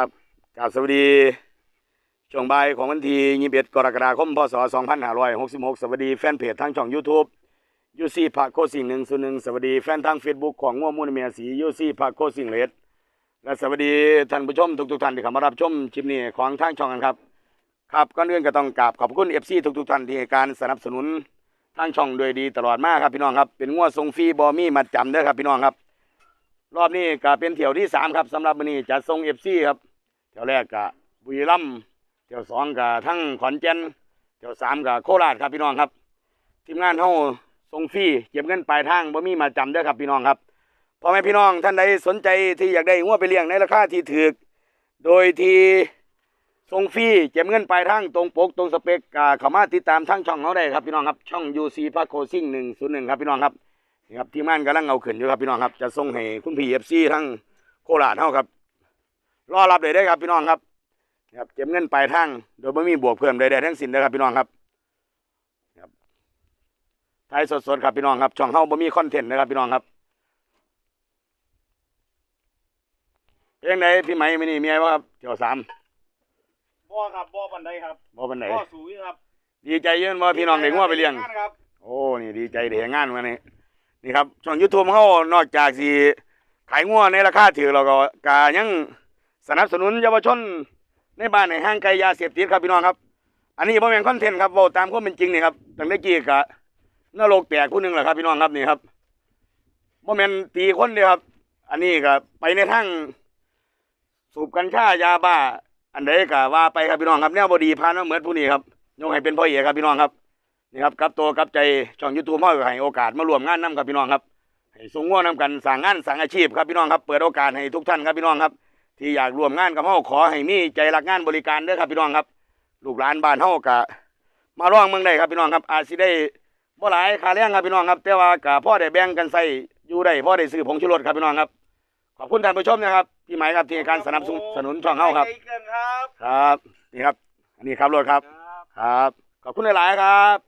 ครับกาบสวัสดีช่วงบ่ายของวันที่ 21 กรกฎาคม พศ 2566 สวัสดีแฟนเพจทางช่อง YouTube ยูซี่พาโคสิงหนึ่งส่วนหนึ่งสวัสดีแฟนทาง Facebook ของง่วมูลเมียสียูซี่พาโคสิงเลสและสวัสดีท่านผู้ชมทุกๆท่านที่เข้ามารับชมคลิปนี้ของทางช่องกันครับ ครับก่อนอื่นก็ต้องกราบขอบคุณ FC ทุกๆท่านที่ให้การสนับสนุนทางช่องโดยดีตลอดมาครับพี่น้องครับเป็นงวดทรงฟรีบอมี่มัดจำเด้อครับพี่น้องครับ รอบนี้ก็เป็นเที่ยวที่สามครับสำหรับวันนี้จะทรงเอฟซีครับ ที่ยวแรกก็บุรีรัมย์เที่ยวสองก็ทั้งขอนแก่นเที่ยวสามก็โคราชครับพี่น้องครับ ทีมงานเฮาทรงฟรีเก็บเงินปลายทางบ่มีมาจำเด้อครับพี่น้องครับพ่อแม่พี่น้องท่านใดสนใจที่อยากได้งัวไปเลี้ยงในราคาที่ถูกโดยที่ทรงฟรีเก็บเงินปลายทางตรงปกตรงสเปกก็เข้ามาติดตามทางช่องเขาได้ครับพี่น้องครับช่อง UC พาโคซิ่ง101ครับพี่น้องครับนี่ครับทีมงานกำลังเอาขึ้นอยู่ครับพี่น้องครับจะส่งให้คุณพี่เอฟซีทั้งโคราชเท่าครับ รอรับเลยได้อครับพี่น้องครับนี่ครับเก็บเงินปลายทางโดยไม่มีบวกเพิ่มใดๆทั้งสิ้นนะครับพี่น้องครับนี่ครับถ่ายสดๆครับพี่น้องครับ ช่องเฮาบ่มีคอนเทนต์นะครับพี่น้องครับเพลงไหนพี่ไหมไม่นี่เมียวะครับเที่ยวสามบ่ครับบ่ปันใดครับบ่เป็นไหนบ่สูงครับ ดีใจเยอะว่าพี่น้องได้งัวไปเลี้ยงครับโอ้นี่ดีใจได้เห็นงานมานี่นี่ครับช่องยูทูบเขานอกจากสิขายงัวในราคาถือเราก็กายัง สนับสนุนเยาวชนในบ้านในห้างไกลยาเสพติดครับพี่น้องครับ อันนี้บ่แม่นคอนเทนต์ครับเว้าตามความเป็นจริงนี่ครับตั้งแต่กี้กะนรกแตกผู้หนึงแหละครับพี่น้องครับนี่ครับบ่แม่นตีคนเดียวครับ อันนี้ก็ไปในทางสูบกัญชายาบ้า อันใดก็ว่าไปครับพี่น้องครับแนวบ่ดีพานมาเหมือนผู้นี้ครับยกให้เป็นพ่อเอกครับพี่น้องครับนี่ครับกับตัวกับใจช่องยูทูบเขาให้โอกาสมาร่วมงานนํกับพี่น้องครับให้สูงง่วนำกันสั่งงานสั่งอาชีพครับพี่น้องครับเปิดโอกาสให้ทุกท่านครับพี่น้องครับ ที่อยากร่วมงานกับเฮาขอให้มีใจรักงานบริการเด้อครับพี่น้องครับ ลูกหลานบ้านเฮาก็มาร่องเมืองได้ครับพี่น้องครับ อาจสิได้บ่หลายค่าแรงครับพี่น้องครับ แต่ว่าก็พ่อได้แบ่งกันใส่อยู่ได้พ่อได้ซื้อผงชูรสครับพี่น้องครับขอบคุณท่านผู้ชมนะครับพี่หมายครับที่ให้การสนับสนุนช่องเฮาครับ ใจเกินครับ ครับ นี่ครับ อันนี้ครับรถครับ ครับครับขอบคุณหลาย ๆ ครับ